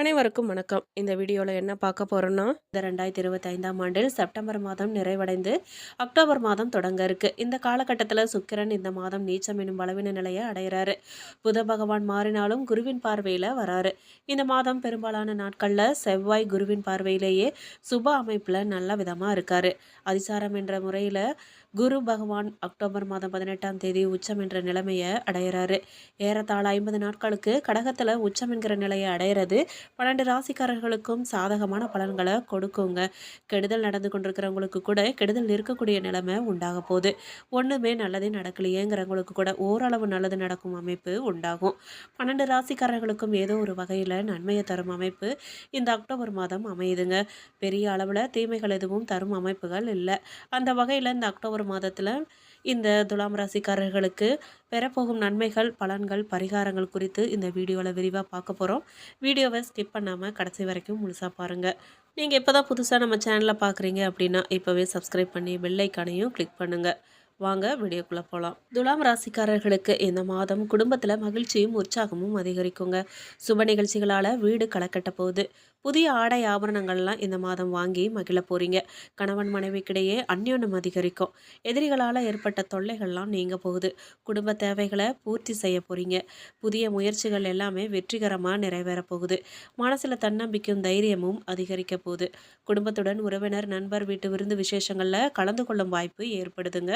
அனைவருக்கும் வணக்கம். இந்த வீடியோவில் என்ன பார்க்க போகிறோன்னா இந்த ரெண்டாயிரத்தி இருபத்தைந்தாம் ஆண்டில் செப்டம்பர் மாதம் நிறைவடைந்து அக்டோபர் மாதம் தொடங்க இருக்கு. இந்த காலகட்டத்தில் சுக்கிரன் இந்த மாதம் நீச்சம் எனும் பலவீன நிலையை அடைகிறாரு. புத பகவான் மாறினாலும் குருவின் பார்வையில் வராரு. இந்த மாதம் பெரும்பாலான நாட்களில் செவ்வாய் குருவின் பார்வையிலேயே சுப அமைப்பில் நல்ல விதமாக இருக்காரு. அதிசாரம் என்ற முறையில் குரு பகவான் அக்டோபர் மாதம் பதினெட்டாம் தேதி உச்சம் என்ற நிலைமையை அடையிறாரு. ஏறத்தாழ ஐம்பது நாட்களுக்கு கடகத்தில் உச்சம் என்கிற நிலையை அடையிறது பன்னெண்டு ராசிக்காரர்களுக்கும் சாதகமான பலன்களை கொடுக்குங்க. கெடுதல் நடந்து கொண்டிருக்கிறவங்களுக்கு கூட கெடுதல் இருக்கக்கூடிய நிலைமை உண்டாக போகுது. ஒன்றுமே நல்லதே நடக்கலையேங்கிறவங்களுக்கு கூட ஓரளவு நல்லது நடக்கும் அமைப்பு உண்டாகும். பன்னெண்டு ராசிக்காரர்களுக்கும் ஏதோ ஒரு வகையில் நன்மையை தரும் அமைப்பு இந்த அக்டோபர் மாதம் அமையுதுங்க. பெரிய அளவில் தீமைகள் எதுவும் தரும் அமைப்புகள் இல்லை இல்லை. அந்த வகையில் இந்த அக்டோபர் மாதத்தில் இந்த துலாம் ராசிக்காரர்களுக்கு பெறப்போகும் நன்மைகள் பலன்கள் பரிகாரங்கள் குறித்து இந்த வீடியோவில் விரிவாக பார்க்க போகிறோம் வீடியோவை ஸ்கிப் பண்ணாமல் கடைசி வரைக்கும் முழுசாக பாருங்கள் நீங்கள் இப்போ தான் புதுசாக நம்ம சேனலில் பார்க்குறீங்க அப்படின்னா இப்போவே சப்ஸ்கிரைப் பண்ணி பெல்லைக்கானையும் கிளிக் பண்ணுங்கள் வாங்க வீடியோக்குள்ளே போகலாம் துலாம் ராசிக்காரர்களுக்கு இந்த மாதம் குடும்பத்தில் மகிழ்ச்சியும் உற்சாகமும் அதிகரிக்குங்க. சுப நிகழ்ச்சிகளால் வீடு களைக்கட்ட போகுது. புதிய ஆடை ஆபரணங்கள்லாம் இந்த மாதம் வாங்கி மகிழ போகிறீங்க கணவன் மனைவிக்கிடையே அந்யோன்யம் அதிகரிக்கும். எதிரிகளால் ஏற்பட்ட தொல்லைகள்லாம் நீங்க போகுது. குடும்ப தேவைகளை பூர்த்தி செய்ய போகிறீங்க புதிய முயற்சிகள் எல்லாமே வெற்றிகரமாக நிறைவேற போகுது. மனசில் தன்னம்பிக்கையும் தைரியமும் அதிகரிக்க போகுது. குடும்பத்துடன் உறவினர் நண்பர் வீட்டு விருந்து விசேஷங்களில் கலந்து கொள்ளும் வாய்ப்பு ஏற்படுதுங்க.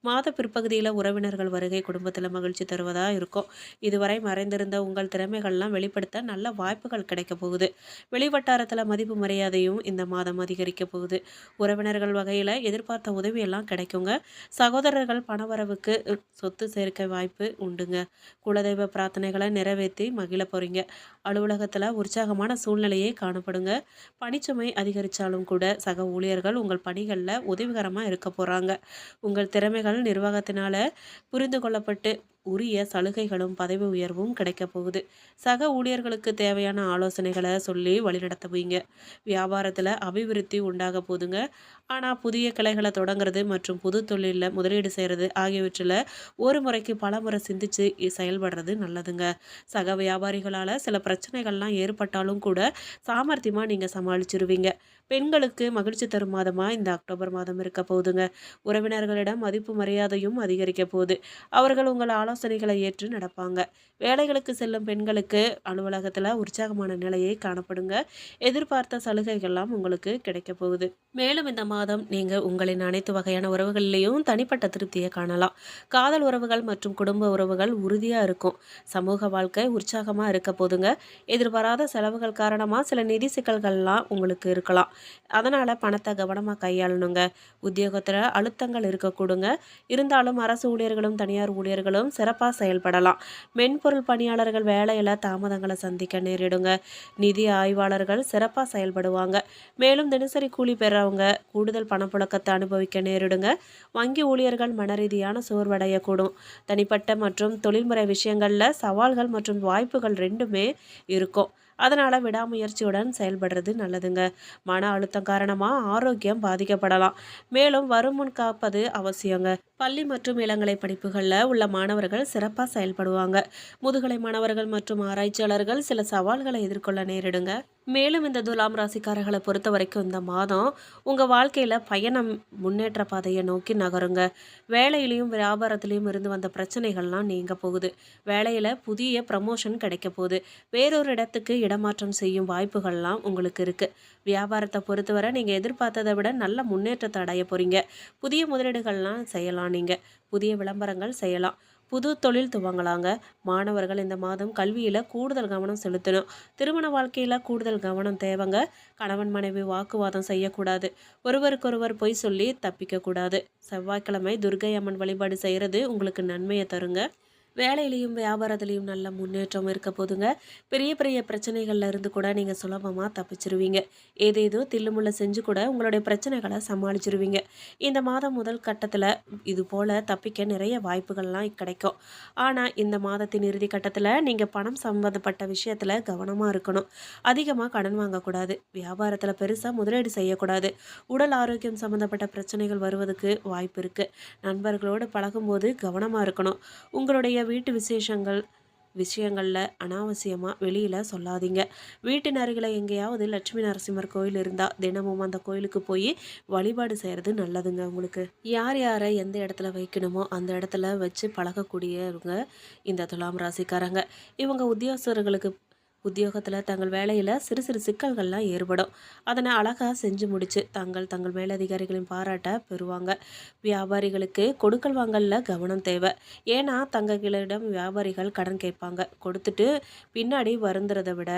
மாத பிற்பகுதியில் உறவினர்கள் வருகை குடும்பத்தில் மகிழ்ச்சி தருவதாக இருக்கும். இதுவரை மறைந்திருந்த உங்கள் திறமைகள்லாம் வெளிப்படுத்த நல்ல வாய்ப்புகள் கிடைக்க போகுது. வெளி வெளிவட்டாரத்தில் மதிப்பு மரியாதையும் இந்த மாதம் அதிகரிக்க போகுது. உறவினர்கள் வகையில் எதிர்பார்த்த உதவியெல்லாம் கிடைக்குங்க. சகோதரர்கள் பணவரவுக்கு சொத்து சேர்க்க வாய்ப்பு உண்டுங்க. குலதெய்வ பிரார்த்தனைகளை நிறைவேற்றி மகிழ போகிறீங்க அலுவலகத்தில் உற்சாகமான சூழ்நிலையே காணப்படுங்க. பணிச்சுமை அதிகரித்தாலும் கூட சக ஊழியர்கள் உங்கள் பணிகளில் உதவிகரமாக இருக்க போகிறாங்க உங்கள் திறமைகள் நிர்வாகத்தினால் புரிந்து கொள்ளப்பட்டு உரிய சலுகைகளும் பதவி உயர்வும் கிடைக்க போகுது. சக ஊழியர்களுக்கு தேவையான ஆலோசனைகளை சொல்லி வழிநடத்துவீங்க. வியாபாரத்தில் அபிவிருத்தி உண்டாக போதுங்க. ஆனால் புதிய கிளைகளை தொடங்குறது மற்றும் புது தொழிலில் முதலீடு செய்கிறது ஆகியவற்றில் ஒரு முறைக்கு பல முறை சிந்திச்சு செயல்படுறது நல்லதுங்க. சக வியாபாரிகளால் சில பிரச்சனைகள்லாம் ஏற்பட்டாலும் கூட சாமர்த்தியமாக நீங்கள் சமாளிச்சிருவீங்க. பெண்களுக்கு மகிழ்ச்சி தரும் மாதமாக இந்த அக்டோபர் மாதம் இருக்க போகுதுங்க. உறவினர்களிடம் மதிப்பு மரியாதையும் அதிகரிக்க போகுது. அவர்கள் உங்கள் ஆலோசனைகளை ஏற்று நடப்பாங்க. வேலைகளுக்கு செல்லும் பெண்களுக்கு அலுவலகத்தில் உற்சாகமான நிலையை காணப்படுங்க. எதிர்பார்த்த சலுகைகள்லாம் உங்களுக்கு கிடைக்க போகுது. மேலும் இந்த மாதம் நீங்கள் உங்களின் அனைத்து வகையான உறவுகளிலையும் தனிப்பட்ட திருப்தியை காணலாம். காதல் உறவுகள் மற்றும் குடும்ப உறவுகள் உறுதியாக இருக்கும். சமூக வாழ்க்கை உற்சாகமாக இருக்க போதுங்க. எதிர்பாராத செலவுகள் காரணமாக சில நிதி சிக்கல்கள்லாம் உங்களுக்கு இருக்கலாம். அதனால் பணத்தை கவனமாக கையாளணுங்க. உத்தியோகத்தில் அழுத்தங்கள் இருக்கக்கூடுங்க. இருந்தாலும் அரசு ஊழியர்களும் தனியார் ஊழியர்களும் சிறப்பாக செயல்படலாம். மென்பொருள் பணியாளர்கள் வேலையில் தாமதங்களை சந்திக்க நேரிடுங்க. நிதி ஆய்வாளர்கள் சிறப்பாக செயல்படுவாங்க. மேலும் தினசரி கூலி பெறவங்க கூடுதல் பணப்புழக்கத்தை அனுபவிக்க நேரிடுங்க. வங்கி ஊழியர்கள் மனரீதியான சோர்வடையக்கூடும். தனிப்பட்ட மற்றும் தொழில்முறை விஷயங்களில் சவால்கள் மற்றும் வாய்ப்புகள் ரெண்டுமே இருக்கும். அதனால் விடாமுயற்சியுடன் செயல்படுறது நல்லதுங்க. மன அழுத்தம் காரணமாக ஆரோக்கியம் பாதிக்கப்படலாம். மேலும் வருமுன் காப்பது அவசியங்க. பள்ளி மற்றும் இளங்கலை படிப்புகளில் உள்ள மாணவர்கள் சிறப்பாக செயல்படுவாங்க. முதுகலை மாணவர்கள் மற்றும் ஆராய்ச்சியாளர்கள் சில சவால்களை எதிர்கொள்ள நேரிடுங்க. மேலும் இந்த துலாம் ராசிக்காரர்களை பொறுத்த வரைக்கும் இந்த மாதம் உங்கள் வாழ்க்கையில் பயணம் முன்னேற்ற பாதையை நோக்கி நகருங்க. வேலையிலையும் வியாபாரத்திலையும் இருந்து வந்த பிரச்சனைகள்லாம் நீங்க போகுது. வேலையில் புதிய ப்ரமோஷன் கிடைக்க போகுது. வேறொரு இடத்துக்கு இடமாற்றம் செய்யும் வாய்ப்புகள்லாம் உங்களுக்கு இருக்குது வியாபாரத்தை பொறுத்தவரை நீங்கள் எதிர்பார்த்ததை விட நல்ல முன்னேற்றத்தை அடைய போகிறீங்க புதிய முதலீடுகள்லாம் செய்யலாம். நீங்கள் புதிய விளம்பரங்கள் செய்யலாம். புது தொழில் துவங்கலாங்க. மாணவர்கள் இந்த மாதம் கல்வியில் கூடுதல் கவனம் செலுத்தணும். திருமண வாழ்க்கையில் கூடுதல் கவனம் தேவைங்க. கணவன் மனைவி வாக்குவாதம் செய்யக்கூடாது. ஒருவருக்கொருவர் பொய் சொல்லி தப்பிக்கக்கூடாது. செவ்வாய்க்கிழமை துர்கை அம்மன் வழிபாடு செய்கிறது உங்களுக்கு நன்மையை தருங்க. வேலையிலையும் வியாபாரத்துலேயும் நல்ல முன்னேற்றம் இருக்க போதுங்க. பெரிய பெரிய பிரச்சனைகள்ல இருந்து கூட நீங்கள் சுலபமாக தப்பிச்சிருவீங்க. ஏதேதோ தில்லுமுள்ள செஞ்சு கூட உங்களுடைய பிரச்சனைகளை சமாளிச்சிருவீங்க. இந்த மாதம் முதல் கட்டத்தில் இது போல் தப்பிக்க நிறைய வாய்ப்புகள்லாம் கிடைக்கும். ஆனால் இந்த மாதத்தின் இறுதி கட்டத்தில் நீங்கள் பணம் சம்மந்தப்பட்ட விஷயத்தில் கவனமாக இருக்கணும். அதிகமாக கடன் வாங்கக்கூடாது. வியாபாரத்தில் பெருசாக முதலீடு செய்யக்கூடாது. உடல் ஆரோக்கியம் சம்மந்தப்பட்ட பிரச்சனைகள் வருவதுக்கு வாய்ப்பு இருக்குது நண்பர்களோடு பழகும்போது கவனமாக இருக்கணும். உங்களுடைய வீட்டு விசேஷங்கள் விஷயங்களில் அனாவசியமாக வெளியில் சொல்லாதீங்க. வீட்டின் அருகில் எங்கேயாவது லட்சுமி நரசிம்மர் கோயில் இருந்தால் தினமும் அந்த கோயிலுக்கு போய் வழிபாடு செய்கிறது நல்லதுங்க உங்களுக்கு. யார் யாரை எந்த இடத்துல வைக்கணுமோ அந்த இடத்துல வச்சு பழகக்கூடியவங்க இந்த துலாம் ராசிக்காரங்க. இவங்க உத்தியோகஸ்தர்களுக்கு உத்தியோகத்தில் தங்கள் வேலையில் சிறு சிறு சிக்கல்கள்லாம் ஏற்படும். அதனை அழகாக செஞ்சு முடித்து தங்கள் தங்கள் மேலதிகாரிகளின் பாராட்டை பெறுவாங்க. வியாபாரிகளுக்கு கொடுக்கல் வாங்கலில் கவனம் தேவை. ஏன்னா தங்களிடம் வியாபாரிகள் கடன் கேட்பாங்க. கொடுத்துட்டு பின்னாடி வருந்துறதை விட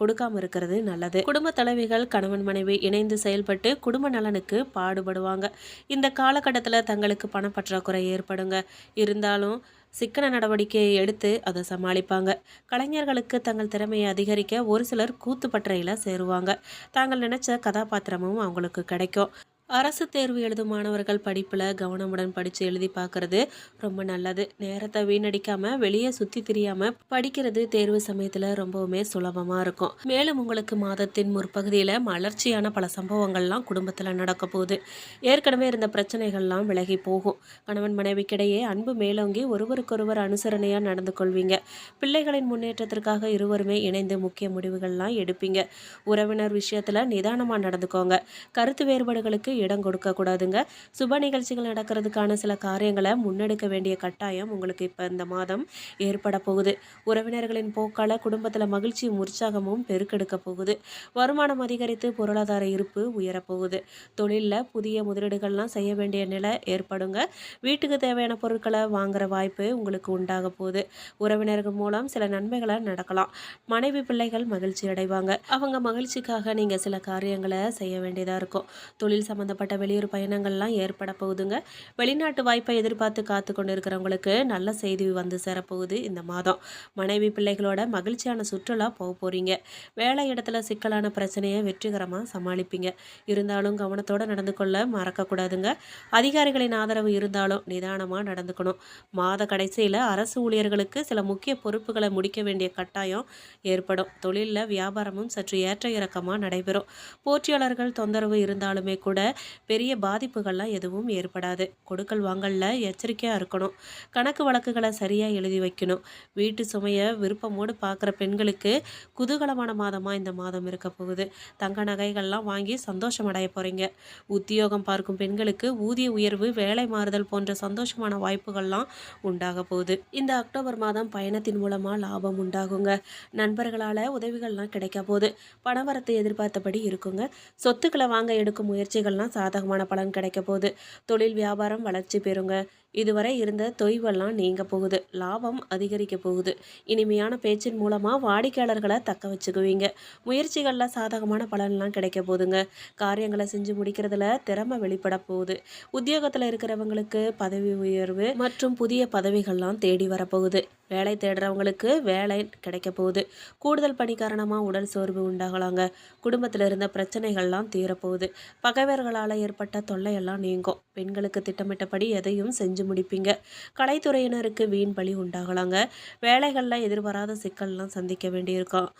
கொடுக்காமல் இருக்கிறது நல்லது. குடும்ப தலைவிகள் கணவன் மனைவி இணைந்து செயல்பட்டு குடும்ப நலனுக்கு பாடுபடுவாங்க. இந்த காலகட்டத்தில் தங்களுக்கு பணப்பற்றாக்குறை ஏற்படுங்க. இருந்தாலும் சிக்கன நடவடிக்கையை எடுத்து அதை சமாளிப்பாங்க. கலைஞர்களுக்கு தங்கள் திறமையை அதிகரிக்க ஒரு சிலர் கூத்துப்பற்றையில் சேருவாங்க. தாங்கள் நினைச்ச கதாபாத்திரமும் அவங்களுக்கு கிடைக்கும். அரசு தேர்வு எழுதும் மாணவர்கள் படிப்பில் கவனமுடன் படித்து எழுதி பார்க்குறது ரொம்ப நல்லது. நேரத்தை வீணடிக்காமல் வெளியே சுற்றி திரியாமல் படிக்கிறது தேர்வு சமயத்தில் ரொம்பவுமே சுலபமாக இருக்கும். மேலும் உங்களுக்கு மாதத்தின் முற்பகுதியில் மலர்ச்சியான பல சம்பவங்கள்லாம் குடும்பத்தில் நடக்க போகுது. ஏற்கனவே இருந்த பிரச்சனைகள்லாம் விலகி போகும். கணவன் மனைவிக்கிடையே அன்பு மேலோங்கி ஒருவருக்கொருவர் அனுசரணையாக நடந்து கொள்வீங்க. பிள்ளைகளின் முன்னேற்றத்திற்காக இருவருமே இணைந்து முக்கிய முடிவுகள்லாம் எடுப்பீங்க. உறவினர் விஷயத்தில் நிதானமாக நடந்துக்கோங்க. கருத்து வேறுபாடுகளுக்கு இடம் கொடுக்கக்கூடாதுங்க. சுப நிகழ்ச்சிகள் நடக்கிறதுக்கான சில காரியங்களை முன்னெடுக்க வேண்டிய கட்டாயம் உங்களுக்கு இப்போ இந்த மாதம் ஏற்பட போகுது. உறவினர்களின் போக்கால குடும்பத்தில் மகிழ்ச்சியும் உற்சாகமும் பெருக்கெடுக்க போகுது. வருமானம் அதிகரித்து பொருளாதார இருப்பு உயரப்போகுது தொழிலில் புதிய முதலீடுகள்லாம் செய்ய வேண்டிய நிலை ஏற்படுங்க. வீட்டுக்கு தேவையான பொருட்களை வாங்குற வாய்ப்பு உங்களுக்கு உண்டாக போகுது. உறவினர்கள் மூலம் சில நன்மைகளை நடக்கலாம். மனைவி பிள்ளைகள் மகிழ்ச்சி அடைவாங்க அவங்க மகிழ்ச்சிக்காக நீங்கள் சில காரியங்களை செய்ய வேண்டியதாக இருக்கும். தொழில் சம்மந்தப்பட்ட வெளியூர் பயணங்கள்லாம் ஏற்பட போகுதுங்க. வெளிநாட்டு வாய்ப்பை எதிர்பார்த்து காத்து கொண்டு இருக்கிறவங்களுக்கு நல்ல செய்தி வந்து சேரப்போகுது இந்த மாதம். மனைவி பிள்ளைகளோட மகிழ்ச்சியான சுற்றுலா போக போகிறீங்க வேலை இடத்துல சிக்கலான பிரச்சனையை வெற்றிகரமாக சமாளிப்பீங்க. இருந்தாலும் கவனத்தோடு நடந்து கொள்ள மறக்கக்கூடாதுங்க. அதிகாரிகளின் ஆதரவு இருந்தாலும் நிதானமாக நடந்துக்கணும். மாத கடைசியில் அரசு ஊழியர்களுக்கு சில முக்கிய பொறுப்புகளை முடிக்க வேண்டிய கட்டாயம் ஏற்படும். தொழிலில் வியாபாரமும் சற்று ஏற்ற இறக்கமாக நடைபெறும். போட்டியாளர்கள் தொந்தரவு இருந்தாலுமே கூட பெரிய பாதிப்புகள்லாம் எதுவும் ஏற்படாது. கொடுக்கல் வாங்கலில் எச்சரிக்கையாக இருக்கணும். கணக்கு வழக்குகளை சரியாக எழுதி வைக்கணும். வீட்டு சுமையை விருப்பமோடு பார்க்குற பெண்களுக்கு குதூகலமான மாதமாக இந்த மாதம் இருக்க போகுது. தங்க நகைகள்லாம் வாங்கி சந்தோஷம் அடைய போகிறீங்க உத்தியோகம் பார்க்கும் பெண்களுக்கு ஊதிய உயர்வு வேலை மாறுதல் போன்ற சந்தோஷமான வாய்ப்புகள்லாம் உண்டாக போகுது. இந்த அக்டோபர் மாதம் பயணத்தின் மூலமாக லாபம் உண்டாகுங்க. நண்பர்களால் உதவிகள்லாம் கிடைக்க போகுது. பணவரத்தை எதிர்பார்த்தபடி இருக்குங்க. சொத்துக்களை வாங்க எடுக்கும் முயற்சிகள்லாம் சாதகமான பலன் கிடைக்க போகுது. தொழில் வியாபாரம் வளர்ச்சி பெறுங்க. இதுவரை இருந்த தொய்வெல்லாம் நீங்க போகுது. லாபம் அதிகரிக்க போகுது. இனிமையான பேச்சின் மூலமாக வாடிக்கையாளர்களை தக்க வச்சுக்குவீங்க. முயற்சிகளில் சாதகமான பலன்லாம் கிடைக்க போகுதுங்க. காரியங்களை செஞ்சு முடிக்கிறதுல திறமை வெளிப்பட போகுது. உத்தியோகத்தில் இருக்கிறவங்களுக்கு பதவி உயர்வு மற்றும் புதிய பதவிகள்லாம் தேடி வரப்போகுது வேலை தேடுறவங்களுக்கு வேலை கிடைக்க போகுது. கூடுதல் பணி காரணமாக உடல் சோர்வு உண்டாகலாங்க. குடும்பத்தில் இருந்த பிரச்சனைகள்லாம் தீரப்போகுது பகைவர்களால் ஏற்பட்ட தொல்லையெல்லாம் நீங்கும். பெண்களுக்கு திட்டமிட்டபடி எதையும் செஞ்சு முடிப்பீங்க. கலைத்துறையினருக்கு வீண் பலி உண்டாகலாங்க. வேலைகளில் எதிர்பாராத சிக்கல்லாம் சந்திக்க வேண்டியிருக்கும்.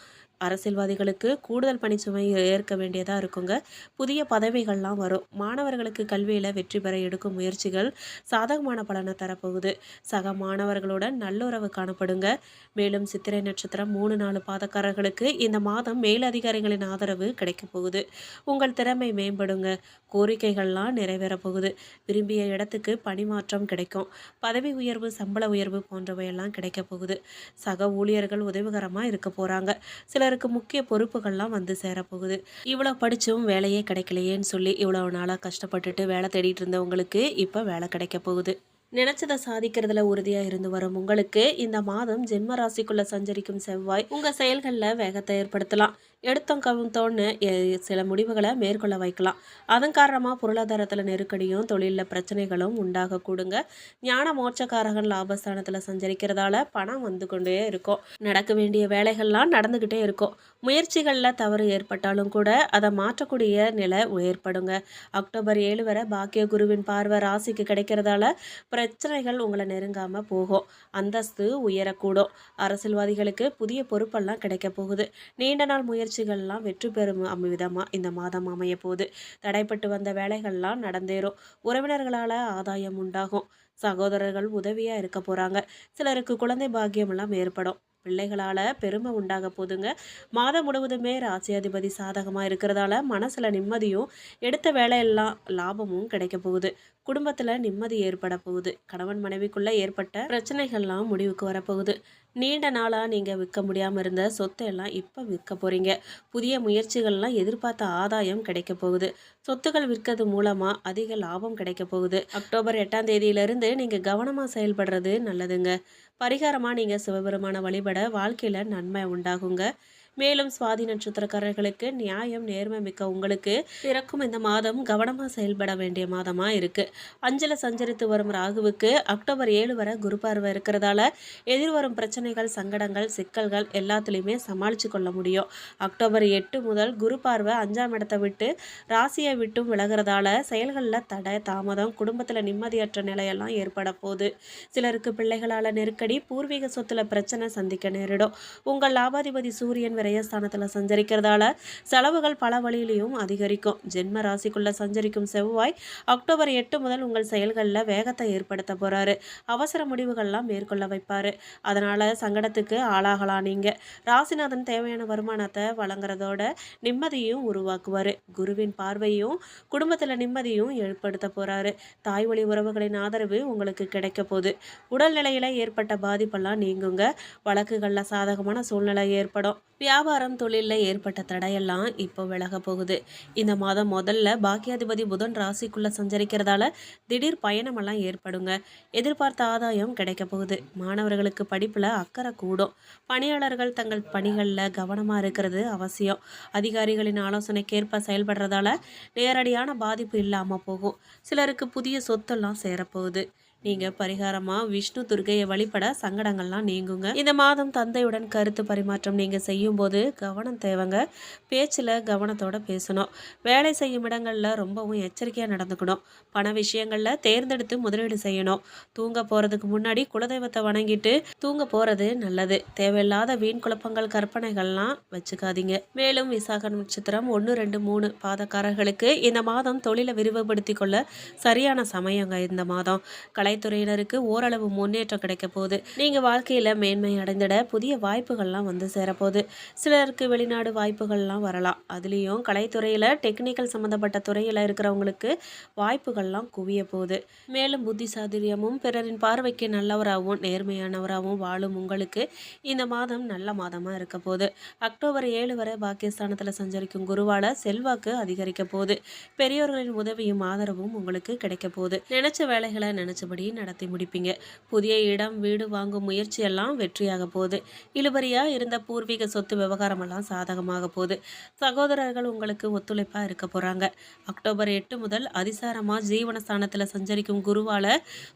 அரசியல்வாதிகளுக்கு கூடுதல் பணிச்சுமை ஏற்க வேண்டியதாக இருக்குங்க. புதிய பதவிகள்லாம் வரும். மாணவர்களுக்கு கல்வியில் வெற்றி பெற எடுக்கும் முயற்சிகள் சாதகமான பலனை தரப்போகுது. சக மாணவர்களுடன் நல்லுறவு காணப்படுங்க. மேலும் சித்திரை நட்சத்திரம் மூணு நாலு பாதக்காரர்களுக்கு இந்த மாதம் மேலதிகாரிகளின் ஆதரவு கிடைக்க போகுது. உங்கள் திறமை மேம்படுங்க. கோரிக்கைகள்லாம் நிறைவேற போகுது. விரும்பிய இடத்துக்கு பணிமாற்றம் கிடைக்கும். பதவி உயர்வு சம்பள உயர்வு போன்றவையெல்லாம் கிடைக்க போகுது. சக ஊழியர்கள் உதவிகரமாக இருக்க போகிறாங்க இவருக்கு முக்கிய பொறுப்புகள்லாம் வந்து சேரப்போகுது. இவ்வளோ படித்தும் வேலையே கிடைக்கலையேன்னு சொல்லி இவ்வளோ நாளாக கஷ்டப்பட்டுட்டு வேலை தேடிட்டு இருந்தவங்களுக்கு இப்போ வேலை கிடைக்க போகுது. நினைச்சதை சாதிக்கிறதுல உறுதியாக இருந்து வரும் உங்களுக்கு. இந்த மாதம் ஜென்ம ராசிக்குள்ள சஞ்சரிக்கும் செவ்வாய் உங்கள் செயல்களில் வேகத்தை ஏற்படுத்தலாம். எடுத்தோம் கவுந்தோன்னு சில முடிவுகளை மேற்கொள்ள வைக்கலாம். அதன் காரணமாக பொருளாதாரத்தில் நெருக்கடியும் தொழிலில் பிரச்சனைகளும் உண்டாக கூடுங்க ஞான மோட்சக்காரகன் லாபஸ்தானத்தில் சஞ்சரிக்கிறதால பணம் வந்து கொண்டே இருக்கும். நடக்க வேண்டிய வேலைகள்லாம் நடந்துக்கிட்டே இருக்கும். முயற்சிகளில் தவறு ஏற்பட்டாலும் கூட அதை மாற்றக்கூடிய நிலை ஏற்படுங்க. அக்டோபர் ஏழு வரை பாக்கிய குருவின் பார்வை ராசிக்கு கிடைக்கிறதால பிரச்சனைகள் உங்களை நெருங்காமல் போகும். அந்தஸ்து உயரக்கூடும். அரசியல்வாதிகளுக்கு புதிய பொறுப்பெல்லாம் கிடைக்க போகுது. நீண்ட நாள் முயற்சி முயற்சிகள்லாம் வெற்றி பெறும் விதமாக இந்த மாதம் அமைய போகுது. தடைப்பட்டு வந்த வேலைகள்லாம் நடந்தேறும். உறவினர்களால் ஆதாயம் உண்டாகும். சகோதரர்கள் உதவியாக இருக்க போகிறாங்க சிலருக்கு குழந்தை பாக்கியமெல்லாம் ஏற்படும். பிள்ளைகளால் பெருமை உண்டாக போகுதுங்க மாதம் முழுவதுமே ராசியாதிபதி சாதகமாக இருக்கிறதால மனசில் நிம்மதியும் எடுத்த வேலையெல்லாம் லாபமும் கிடைக்க போகுது. குடும்பத்தில் நிம்மதி ஏற்பட போகுது. கணவன் மனைவிக்குள்ளே ஏற்பட்ட பிரச்சனைகள்லாம் முடிவுக்கு வரப்போகுது நீண்ட நாளாக நீங்கள் விற்க முடியாமல் இருந்த சொத்தை எல்லாம் இப்போ விற்க போகிறீங்க புதிய முயற்சிகள்லாம் எதிர்பார்த்த ஆதாயம் கிடைக்க போகுது. சொத்துக்கள் விற்கிறது மூலமாக அதிக லாபம் கிடைக்க போகுது. அக்டோபர் எட்டாம் தேதியிலிருந்து நீங்கள் கவனமாக செயல்படுறது நல்லதுங்க. பரிகாரமாக நீங்கள் சிவபெருமான வழிபட வாழ்க்கையில் நன்மை உண்டாகுங்க. மேலும் சுவாதி நட்சத்திரக்காரர்களுக்கு நியாயம் நேர்மை மிக்க உங்களுக்கு பிறக்கும் இந்த மாதம் கவனமாக செயல்பட வேண்டிய மாதமாக இருக்குது அஞ்சல சஞ்சரித்து வரும் ராகுவுக்கு அக்டோபர் ஏழு வரை குரு பார்வை இருக்கிறதால எதிர்வரும் பிரச்சனைகள் சங்கடங்கள் சிக்கல்கள் எல்லாத்துலேயுமே சமாளித்து கொள்ள முடியும். அக்டோபர் எட்டு முதல் குரு பார்வை அஞ்சாம் இடத்தை விட்டு ராசியை விட்டும் விலகிறதால செயல்களில் தடை தாமதம் குடும்பத்தில் நிம்மதியற்ற நிலையெல்லாம் ஏற்பட போகுது. சிலருக்கு பிள்ளைகளால் நெருக்கடி பூர்வீக சொத்துல பிரச்சனை சந்திக்க நேரிடும். உங்கள் லாபாதிபதி சூரியன் விரயஸ்தானத்தில் சஞ்சரிக்கிறதால செலவுகள் பல வழியிலையும் அதிகரிக்கும். ஜென்ம ராசிக்குள்ள சஞ்சரிக்கும் செவ்வாய் அக்டோபர் எட்டு முதல் உங்கள் செயல்களில் வேகத்தை ஏற்படுத்த போறாரு. அவசர முடிவுகள்லாம் மேற்கொள்ள வைப்பாரு. அதனால சங்கடத்துக்கு ஆளாகலாம் நீங்க. ராசிநாதன் தேவையான வருமானத்தை வழங்குறதோட நிம்மதியும் உருவாக்குவார். குருவின் பார்வையும் குடும்பத்தில் நிம்மதியும் ஏற்படுத்த போறாரு. தாய் வழி உறவுகளின் ஆதரவு உங்களுக்கு கிடைக்க போகுது. உடல்நிலையில ஏற்பட்ட பாதிப்பெல்லாம் நீங்குங்க. வழக்குகளில் சாதகமான சூழ்நிலை ஏற்படும். வியாபாரம் தொழிலில் ஏற்பட்ட தடையெல்லாம் இப்போ விலக போகுது. இந்த மாதம் முதல்ல பாக்கியாதிபதி புதன் ராசிக்குள்ளே சஞ்சரிக்கிறதால திடீர் பயணமெல்லாம் ஏற்படுங்க. எதிர்பார்த்த ஆதாயம் கிடைக்க போகுது. மாணவர்களுக்கு படிப்பில் அக்கறை கூடும். பணியாளர்கள் தங்கள் பணிகளில் கவனமாக இருக்கிறது அவசியம். அதிகாரிகளின் ஆலோசனைக்கேற்ப செயல்படுறதால நேரடியான பாதிப்பு இல்லாமல் போகும். சிலருக்கு புதிய சொத்தெல்லாம் சேரப்போகுது நீங்கள் பரிகாரமாக விஷ்ணு துர்கையை வழிபட சங்கடங்கள்லாம் நீங்குங்க. இந்த மாதம் தந்தையுடன் கருத்து பரிமாற்றம் நீங்கள் செய்யும்போது கவனம் தேவைங்க. பேச்சில் கவனத்தோட பேசணும். வேலை செய்யும் இடங்களில் ரொம்பவும் எச்சரிக்கையாக நடந்துக்கணும். பண விஷயங்களில் தேர்ந்தெடுத்து முதலீடு செய்யணும். தூங்க போகிறதுக்கு முன்னாடி குலதெய்வத்தை வணங்கிட்டு தூங்க போகிறது நல்லது. தேவையில்லாத வீண் குழப்பங்கள் கற்பனைகள்லாம் வச்சுக்காதீங்க. மேலும் விசாக நட்சத்திரம் ஒன்று ரெண்டு மூணு பாதக்காரர்களுக்கு இந்த மாதம் தொழிலை விரிவுபடுத்தி கொள்ள சரியான சமயங்க இந்த மாதம். கலை கலைத்துறையினருக்கு ஓரளவு முன்னேற்றம் கிடைக்க போகுது. நீங்கள் வாழ்க்கையில் மேன்மை அடைந்திட புதிய வாய்ப்புகள்லாம் வந்து சேரப்போகுது. சிலருக்கு வெளிநாடு வாய்ப்புகள்லாம் வரலாம். அதுலேயும் கலைத்துறையில் டெக்னிக்கல் சம்மந்தப்பட்ட துறையில் இருக்கிறவங்களுக்கு வாய்ப்புகள்லாம் குவிய போகுது. மேலும் புத்தி சாதுரியமும் பிறரின் பார்வைக்கு நல்லவராகவும் நேர்மையானவராகவும் வாழும் உங்களுக்கு இந்த மாதம் நல்ல மாதமாக இருக்க போகுது. அக்டோபர் ஏழு வரை பாகிஸ்தானத்தில் சஞ்சரிக்கும் குருவால செல்வாக்கு அதிகரிக்க போகுது. பெரியோர்களின் உதவியும் ஆதரவும் உங்களுக்கு கிடைக்க போகுது. நினைச்ச வேலைகளை நினைச்சபடி நடத்தி முடிப்பீங்க. புதிய இடம் வீடு வாங்கும் முயற்சியெல்லாம் வெற்றியாக போகுது. இழுபறியாக இருந்த பூர்வீக சொத்து விவகாரமெல்லாம் சாதகமாக போகுது. சகோதரர்கள் உங்களுக்கு ஒத்துழைப்பாக இருக்க போகிறாங்க அக்டோபர் எட்டு முதல் அதிசாரமாக ஜீவனஸ்தானத்தில் சஞ்சரிக்கும் குருவால்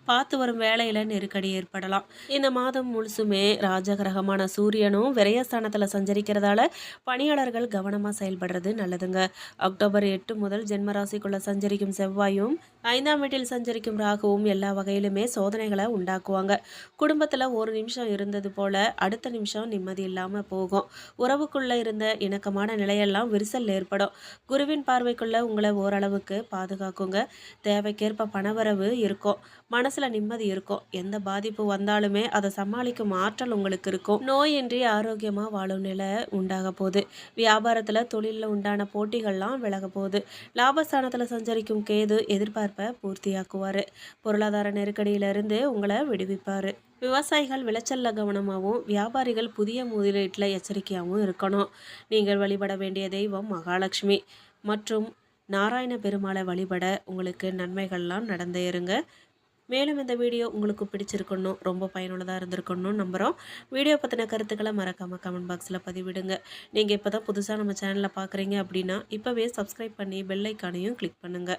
பார்த்து வரும் வேலையில் நெருக்கடி ஏற்படலாம். இந்த மாதம் முழுசுமே ராஜகிரகமான சூரியனும் விரயஸ்தானத்தில் சஞ்சரிக்கிறதால பணியாளர்கள் கவனமாக செயல்படுறது நல்லதுங்க. அக்டோபர் எட்டு முதல் ஜென்மராசிக்குள்ள சஞ்சரிக்கும் செவ்வாயும் ஐந்தாம் வீட்டில் சஞ்சரிக்கும் ராகுவும் எல்லா வகையிலுமே சோதனைகளை உண்டாக்குவாங்க. குடும்பத்தில் ஒரு நிமிஷம் இருந்தது போல அடுத்த நிமிஷம் நிம்மதி இல்லாமல் போகும். உறவுக்குள்ளே இருந்த இணக்கமான நிலையெல்லாம் விரிசல் ஏற்படும். குருவின் பார்வைக்குள்ளே உங்களை ஓரளவுக்கு பாதுகாக்குங்க. தேவைக்கேற்ப பணவரவு இருக்கும். மனசில் நிம்மதி இருக்கும். எந்த பாதிப்பு வந்தாலுமே அதை சமாளிக்கும் ஆற்றல் உங்களுக்கு இருக்கும். நோயின்றி ஆரோக்கியமாக வாழும் நிலை உண்டாக போகுது. வியாபாரத்தில் தொழிலில் உண்டான போட்டிகள்லாம் விலக போகுது. லாபஸ்தானத்தில் சஞ்சரிக்கும் கேது எதிர்பார்ப்பை பூர்த்தியாக்குவார். பொருளாதார நெருக்கடியிலிருந்து உங்களை விடுவிப்பார். விவசாயிகள் விளைச்சல்ல கவனமாகவும் வியாபாரிகள் புதிய முதலீட்டில் எச்சரிக்கையாகவும் இருக்கணும். நீங்கள் வழிபட வேண்டிய தெய்வம் மகாலட்சுமி. மற்றும் நாராயண பெருமாளை வழிபட உங்களுக்கு நன்மைகள்லாம் நடந்தே இருங்க. மேலும் இந்த வீடியோ உங்களுக்கு பிடிச்சிருக்கணும் ரொம்ப பயனுள்ளதாக இருந்திருக்கணும் நம்புகிறோம் வீடியோ பற்றின கருத்துக்களை மறக்காமல் கமெண்ட் பாக்ஸில் பதிவிடுங்க. நீங்கள் இப்போ தான் புதுசாக நம்ம சேனலில் பார்க்குறீங்க அப்படின்னா இப்போவே சப்ஸ்கிரைப் பண்ணி பெல்லைக்கானையும் கிளிக் பண்ணுங்கள்